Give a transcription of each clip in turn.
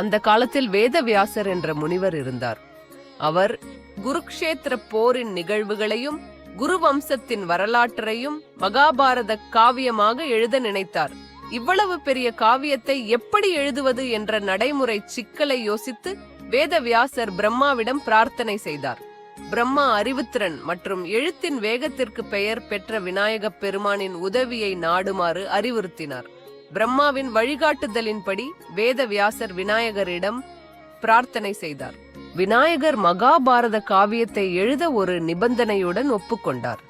அந்த காலத்தில் வேதவியாசர் என்ற முனிவர் இருந்தார். அவர் குருக்ஷேத்திர போரின் நிகழ்வுகளையும் குரு வம்சத்தின் வரலாற்றையும் மகாபாரத காவியமாக எழுத நினைத்தார். இவ்வளவு பெரிய காவியத்தை எப்படி எழுதுவது என்ற நடைமுறை சிக்கலை யோசித்து வேதவியாசர் பிரம்மாவிடம் பிரார்த்தனை செய்தார். பிரம்மா அறிவுத்திறன் மற்றும் எழுத்தின் வேகத்திற்கு பெயர் பெற்ற விநாயகப் பெருமானின் உதவியை நாடுமாறு அறிவுறுத்தினார். பிரம்மாவின் வழிகாட்டுதலின்படி வேதவியாசர் விநாயகரிடம் பிரார்த்தனை செய்தார். விநாயகர் மகாபாரத காவியத்தை எழுத ஒரு நிபந்தனையுடன் ஒப்புக்கொண்டார்.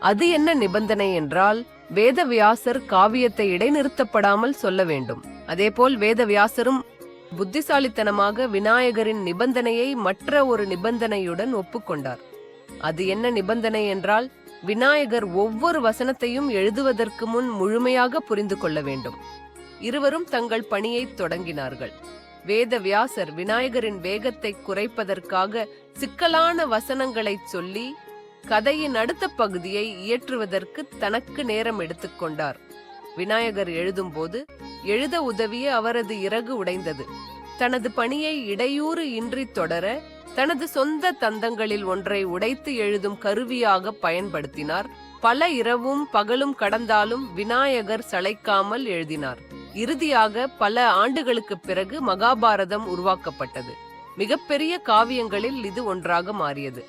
அது என்ன நிபந்தனை என்றால் வேதவியாசர் காவியத்தை இடைநிறுத்தப்படாமல் சொல்ல வேண்டும். அதேபோல் வேதவியாசரும் புத்திசாலித்தனமாக விநாயகரின் நிபந்தனையை மற்ற ஒரு நிபந்தனையுடன் ஒப்புக்கொண்டார். அது என்ன நிபந்தனை என்றால் விநாயகர் ஒவ்வொரு வசனத்தையும் எழுதுவதற்கு முன் முழுமையாக புரிந்து கொள்ள வேண்டும். இருவரும் தங்கள் பணியை தொடங்கினார்கள். வேதவியாசர் விநாயகரின் வேகத்தை குறைப்பதற்காக சிக்கலான வசனங்களைச் சொல்லி கதையின் அடுத்த பகுதியை இயற்றுவதற்கு தனக்கு நேரம் எடுத்துக்கொண்டார் விநாயகர் எழுதும்போது எழுத உதவிய அவரது இறகு உடைந்தது. தனது பணியை இடையூறு இன்றி தொடர தனது சொந்த தந்தங்களில் ஒன்றை உடைத்து எழுதும் கருவியாக பயன்படுத்தினார். பல இரவும் பகலும் கடந்தாலும் விநாயகர் சளைக்காமல் எழுதினார். இறுதியாக பல ஆண்டுகளுக்குப் பிறகு மகாபாரதம் உருவாக்கப்பட்டது. மிகப்பெரிய காவியங்களில் இது ஒன்றாக மாறியது.